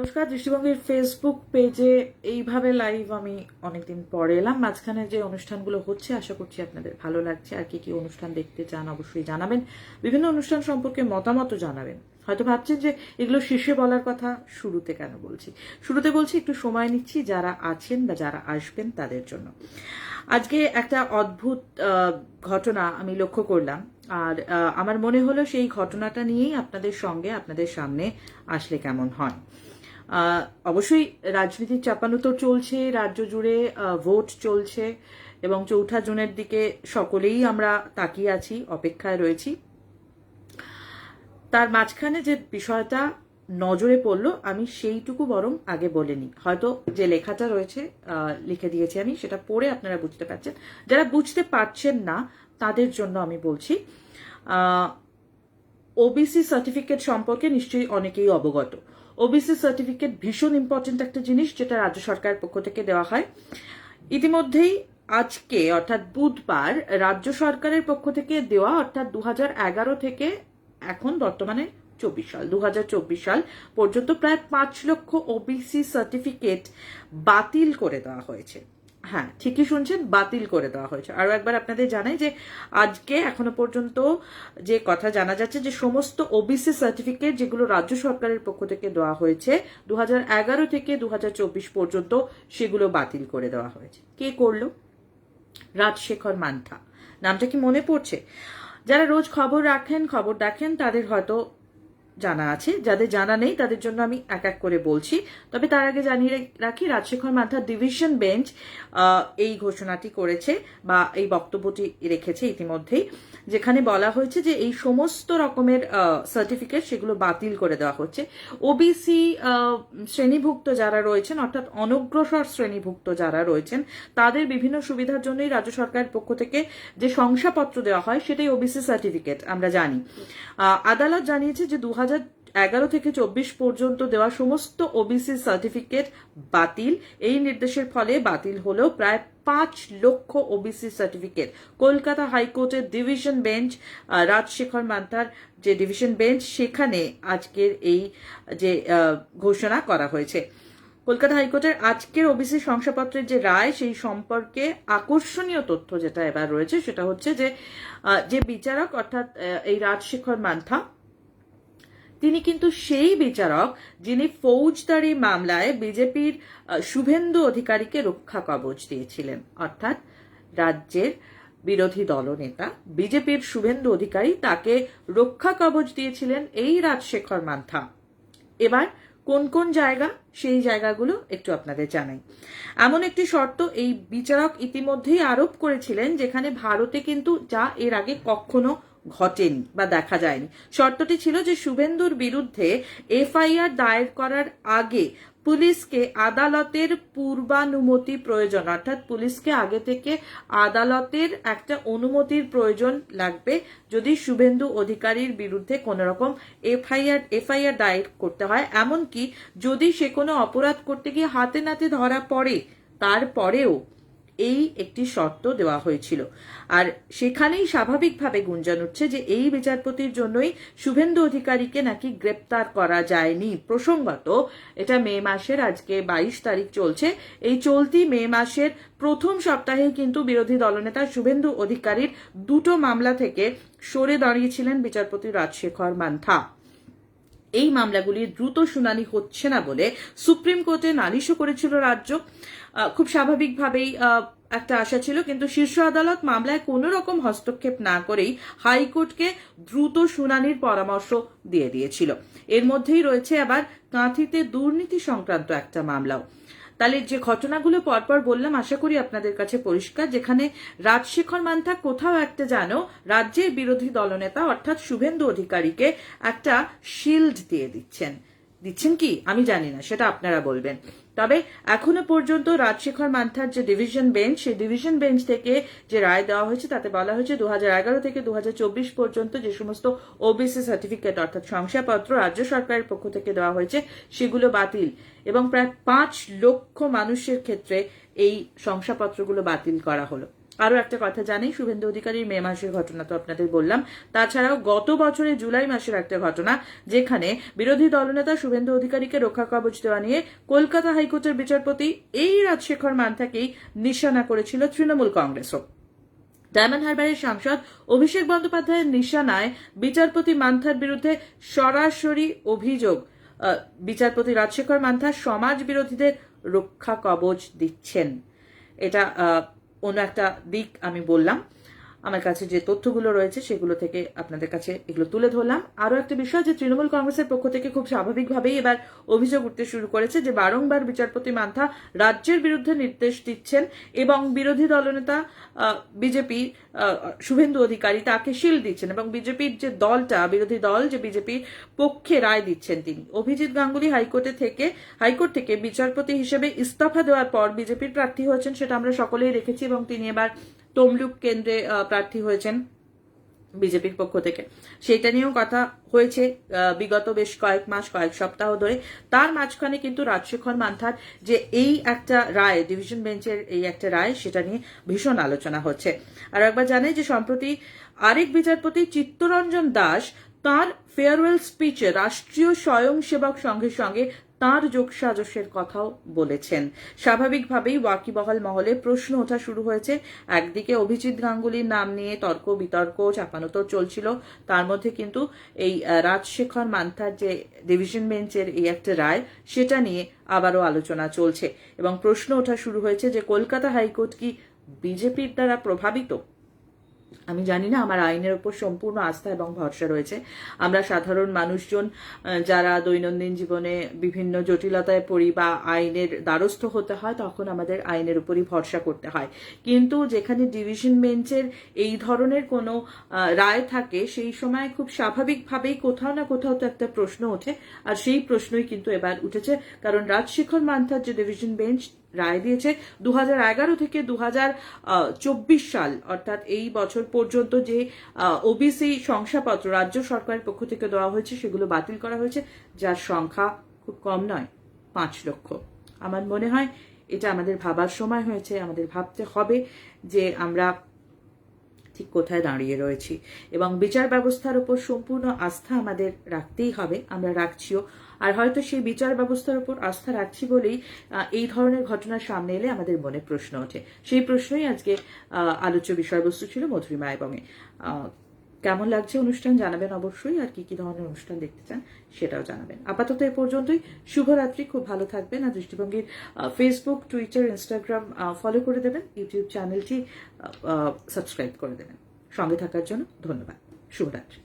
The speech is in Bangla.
নমস্কার, দৃষ্টিভঙ্গির ফেসবুক পেজে এইভাবে লাইভ আমি অনেকদিন পরে এলাম। মাঝখানে যে অনুষ্ঠানগুলো হচ্ছে, আশা করছি আপনাদের ভালো লাগছে। আর কি কি অনুষ্ঠান দেখতে চান অবশ্যই জানাবেন। বিভিন্ন অনুষ্ঠান সম্পর্কে মতামতও জানাবেন। হয়তো ভাবছেন যে এগুলো শীর্ষে বলার কথা, শুরুতে কেন বলছি? শুরুতে বলছি, একটু সময় নিচ্ছি যারা আছেন বা যারা আসবেন তাদের জন্য। আজকে একটা অদ্ভুত ঘটনা আমি লক্ষ্য করলাম। আর আমার মনে হলো সেই ঘটনাটা নিয়েই আপনাদের সঙ্গে, আপনাদের সামনে আসলে কেমন হয়। অবশ্যই রাজনীতির চাপানুতো চলছে, রাজ্য জুড়ে ভোট চলছে, এবং চৌঠা জুনের দিকে সকলেই আমরা তাকিয়ে আছি, অপেক্ষায় রয়েছি। তার মাঝখানে যে বিষয়টা নজরে পড়ল, আমি সেইটুকু বরং আগে বলিনি হয়তো যে লেখাটা রয়েছে লিখে দিয়েছি আমি, সেটা পড়ে আপনারা বুঝতে পারছেন। যারা বুঝতে পারছেন না, তাদের জন্য আমি বলছি ওবিসি সার্টিফিকেট সম্পর্কে নিশ্চয়ই অনেকেই অবগত। ওবিসি সার্টিফিকেট ভীষণ ইম্পর্টেন্ট একটা জিনিস যেটা রাজ্য সরকারের পক্ষ থেকে দেওয়া হয়। ইতিমধ্যেই আজকে, অর্থাৎ বুধবার, রাজ্য সরকারের পক্ষ থেকে দেওয়া, অর্থাৎ দু হাজার এগারো থেকে এখন বর্তমানে চব্বিশ সাল দু হাজার চব্বিশ সাল পর্যন্ত প্রায় পাঁচ লক্ষ ওবিসি সার্টিফিকেট বাতিল করে দেওয়া হয়েছে। হ্যাঁ ঠিকই শুনছেন, বাতিল করে দেওয়া হয়েছে। আরও একবার আপনাদের জানাই যে আজকে এখনও পর্যন্ত যে কথা জানা যাচ্ছে যে সমস্ত ওবিসি সার্টিফিকেট যেগুলো রাজ্য সরকারের পক্ষ থেকে দেওয়া হয়েছে দু হাজার এগারো থেকে দু হাজার চব্বিশ পর্যন্ত সেগুলো বাতিল করে দেওয়া হয়েছে। কে করল? রাজশেখর মান্থা। নামটা কি মনে পড়ছে? যারা রোজ খবর রাখেন, খবর দেখেন, তাদের হয়তো জানা আছে। যাদের জানা নেই, তাদের জন্য আমি এক এক করে বলছি। তবে তার আগে জানিয়ে রাখি, রাজশেখর মান্থা ডিভিশন বেঞ্চ এই ঘোষণাটি করেছে বা এই বক্তব্যটি রেখেছে ইতিমধ্যেই, যেখানে বলা হয়েছে যে এই সমস্ত রকমের সার্টিফিকেট সেগুলো বাতিল করে দেওয়া হচ্ছে। ওবিসি শ্রেণীভুক্ত যারা রয়েছেন, অর্থাৎ অনগ্রসর শ্রেণীভুক্ত যারা রয়েছেন, তাদের বিভিন্ন সুবিধার জন্যই রাজ্য সরকারের পক্ষ থেকে যে শংসাপত্র দেওয়া হয়, সেটাই ওবিসি সার্টিফিকেট আমরা জানি। আদালত জানিয়েছে যে দু এগারো থেকে চব্বিশ পর্যন্ত দেওয়া সমস্ত ওবিসি সার্টিফিকেট বাতিল। এই নির্দেশের ফলে বাতিল হলো প্রায় পাঁচ লক্ষ ওবিসি সার্টিফিকেট কলকাতা হাইকোর্টের ডিভিশন বেঞ্চ রাজশেখর মান্থার যে ডিভিশন বেঞ্চ সেখানে আজকের এই, যে ঘোষণা করা হয়েছে। কলকাতা হাইকোর্টের আজকের ওবিসি শংসাপত্রের যে রায়, সেই সম্পর্কে আকর্ষণীয় তথ্য যেটা এবার রয়েছে, সেটা হচ্ছে যে যে বিচারক, অর্থাৎ এই রাজশেখর মান্থা তিনি কিন্তু সেই বিচারক যিনি ফৌজদারি মামলায় বিজেপির শুভেন্দু অধিকারীকে রক্ষা কবচ দিয়েছিলেন। অর্থাৎ রাজ্যের বিরোধী দলনেতা, বিজেপির শুভেন্দু অধিকারী তাকে রক্ষা কবচ দিয়েছিলেন এই রাজশেখর মান্থা। এবার কোন কোন জায়গা? সেই জায়গাগুলো একটু আপনাদের জানাই। এমন একটি শর্ত এই বিচারক ইতিমধ্যেই আরোপ করেছিলেন যেখানে ভারতে কিন্তু যা এর আগে কখনো ঘটেনি বা দেখা যায়নি। শর্তটি ছিল যে শুভেন্দুর বিরুদ্ধে এফআইআর দায়ের করার আগে পুলিশকে আদালতের পূর্বানুমতি প্রয়োজন, অর্থাৎ পুলিশকে আগে থেকে আদালতের একটা অনুমতির প্রয়োজন লাগবে যদি শুভেন্দু অধিকারীর বিরুদ্ধে কোনো রকম এফআইআর এফআইআর দায়ের করতে হয়। এমনকি যদি সে কোনো অপরাধ করতে গিয়ে হাতে নাতে ধরা পড়ে, তারপরেও এই একটি শর্ত দেওয়া হয়েছিল। আর সেখানেই স্বাভাবিকভাবে গুঞ্জন উঠছে যে এই বিচারপতির জন্যই শুভেন্দু অধিকারীকে নাকি গ্রেপ্তার করা যায়নি। প্রসঙ্গত, এটা মে মাসের, আজকে বাইশ তারিখ চলছে। এই চলতি মে মাসের প্রথম সপ্তাহে কিন্তু বিরোধী দলনেতা শুভেন্দু অধিকারীর দুটো মামলা থেকে সরে দাঁড়িয়েছিলেন বিচারপতি রাজশেখর মান্থা। এই মামলাগুলির দ্রুত শুনানি হচ্ছে না বলে সুপ্রিম কোর্টে নালিশও করেছিল রাজ্য। খুব স্বাভাবিকভাবেই একটা আশা ছিল। কিন্তু শীর্ষ আদালত মামলায় কোনো রকম হস্তক্ষেপ না করেই হাইকোর্টকে দ্রুত শুনানির পরামর্শ দিয়ে দিয়েছিল। এর মধ্যেই রয়েছে আবার কাঁথিতে দুর্নীতি সংক্রান্ত একটা মামলাও। তাহলে যে ঘটনাগুলো পরপর বললাম, আশা করি আপনাদের কাছে পরিষ্কার, যেখানে রাজশেখর মান্থা কোথাও একটা জানো, রাজ্যের বিরোধী দলনেতা অর্থাৎ শুভেন্দু অধিকারীকে একটা শিল্ড দিয়ে দিচ্ছেন। দিচ্ছেন কি? আমি জানি না, সেটা আপনারা বলবেন। তবে এখনও পর্যন্ত রাজশেখর মান্থার যে ডিভিশন বেঞ্চ সেই ডিভিশন বেঞ্চ থেকে যে রায় দেওয়া হয়েছে, তাতে বলা হয়েছে দু হাজার এগারো থেকে দু হাজার চব্বিশ পর্যন্ত যে সমস্ত ওবিসি সার্টিফিকেট অর্থাৎ শংসাপত্র রাজ্য সরকারের পক্ষ থেকে দেওয়া হয়েছে, সেগুলো বাতিল। এবং প্রায় পাঁচ লক্ষ মানুষের ক্ষেত্রে এই শংসাপত্রগুলো বাতিল করা হলো। আরও একটা কথা জানি শুভেন্দু অধিকারীর মে মাসের ঘটনা তো আপনাদের বললাম। তাছাড়াও গত বছরের জুলাই মাসের একটা ঘটনা, যেখানে বিরোধী দলনেতা শুভেন্দু অধিকারীকে রক্ষা কবচ দেওয়া নিয়ে কলকাতা হাইকোর্টের বিচারপতি এই রাজশেখর মান্থাকেই নিশানা করেছিল তৃণমূল কংগ্রেসও। ডায়মন্ড হারবারের সাংসদ অভিষেক বন্দ্যোপাধ্যায়ের নিশানায় বিচারপতি মান্থার বিরুদ্ধে সরাসরি অভিযোগ বিচারপতি রাজশেখর মান্থা সমাজ বিরোধীদের রক্ষা কবচ দিচ্ছেন। এটা অন্য একটা দিক আমি বললাম। আমার কাছে যে তথ্যগুলো রয়েছে সেগুলো থেকে আপনাদের কাছে এগুলো তুলে ধরলাম। আরও একটা বিষয় যে তৃণমূল কংগ্রেসের পক্ষ থেকে খুব স্বাভাবিকভাবেই এবার অভিযোগ উঠতে শুরু করেছে যে বারংবার বিচারপতি মান্থা রাজ্যের বিরুদ্ধে নির্দেশ দিচ্ছেন এবং বিরোধী দলনেতা বিজেপি শুভেন্দু অধিকারী তাকে শিল দিচ্ছেন এবং বিজেপির যে দলটা, বিরোধী দল যে বিজেপির পক্ষে রায় দিচ্ছেন তিনি। অভিজিৎ গাঙ্গুলি হাইকোর্টে থেকে, হাইকোর্ট থেকে বিচারপতি হিসেবে ইস্তফা দেওয়ার পর বিজেপির প্রার্থী হয়েছেন সেটা আমরা সকলেই রেখেছি এবং তিনি এবার তমলুক কেন্দ্রে প্রার্থী হয়েছেন বিজেপির পক্ষ থেকে। সেটা নিয়েও কথা হয়েছে বিগত বেশ কয়েক মাস, কয়েক সপ্তাহ ধরে। তার মাঝখানে কিন্তু রাজশেখর মান্থার যে এই একটা রায় ডিভিশন বেঞ্চের এই একটা রায়, সেটা নিয়ে ভীষণ আলোচনা হচ্ছে। আর একবার জানে যে সম্প্রতি আরেক বিচারপতি চিত্তরঞ্জন দাস তার ফেয়ারওয়েল স্পিচে রাষ্ট্রীয় স্বয়ংসেবক সংঘের সঙ্গে তাঁর যোগসাজসের কথাও বলেছেন। স্বাভাবিকভাবেই ওয়াকিবহাল মহলে প্রশ্ন ওঠা শুরু হয়েছে। একদিকে অভিজিৎ গাঙ্গুলির নাম নিয়ে তর্ক, বিতর্ক চাপানোতর চলছিল। তার মধ্যে কিন্তু এই রাজশেখর মান্থার যে ডিভিশন বেঞ্চের এই একটা রায়, সেটা নিয়ে আবারও আলোচনা চলছে। এবং প্রশ্ন ওঠা শুরু হয়েছে যে কলকাতা হাইকোর্ট কি বিজেপির দ্বারা প্রভাবিত? আমি জানি না, আমার আইনের উপর সম্পূর্ণ আস্থা এবং ভরসা রয়েছে। আমরা সাধারণ মানুষজন যারা দৈনন্দিন জীবনে বিভিন্ন জটিলতায় পড়ি বা আইনের দ্বারস্থ হতে হয়, তখন আমাদের আইনের উপরই ভরসা করতে হয়। কিন্তু যেখানে ডিভিশন বেঞ্চের এই ধরনের কোনো রায় থাকে, সেই সময় খুব স্বাভাবিকভাবেই কোথাও না কোথাও তো একটা প্রশ্ন ওঠে। আর সেই প্রশ্নই কিন্তু এবার উঠেছে। কারণ রাজশেখর মান্থার যে ডিভিশন বেঞ্চ রায় দিয়েছে। দু হাজার এগারো থেকে দু চব্বিশ সাল, অর্থাৎ এই বছর পর্যন্ত যে ওবিসি শংসাপত্র রাজ্য সরকারের পক্ষ থেকে দেওয়া হয়েছে, সেগুলো বাতিল করা হয়েছে, যার সংখ্যা খুব কম নয়, পাঁচ লক্ষ। আমার মনে হয় এটা আমাদের ভাবার সময় হয়েছে, আমাদের ভাবতে হবে যে আমরা ঠিক কোথায় দাঁড়িয়ে রয়েছি। এবং বিচার ব্যবস্থার উপর সম্পূর্ণ আস্থা আমাদের রাখতেই হবে, আমরা রাখছিও। আর হয়তো সেই বিচার ব্যবস্থার উপর আস্থা রাখছি বলেই এই ধরনের ঘটনা সামনে এলে আমাদের মনে প্রশ্ন ওঠে। সেই প্রশ্নই আজকে আলোচ্য বিষয়বস্তু ছিল মধুরিমা এবং কেমন লাগছে অনুষ্ঠান জানাবেন অবশ্যই, আর কি কি ধরনের অনুষ্ঠান দেখতে চান সেটাও জানাবেন। আপাতত এ পর্যন্তই, শুভরাত্রি, খুব ভালো থাকবেন, আর দৃষ্টিভঙ্গির ফেসবুক টুইটার ইনস্টাগ্রাম ফলো করে দেবেন ইউটিউব চ্যানেলটি সাবস্ক্রাইব করে দেবেন। সঙ্গে থাকার জন্য ধন্যবাদ। শুভরাত্রি।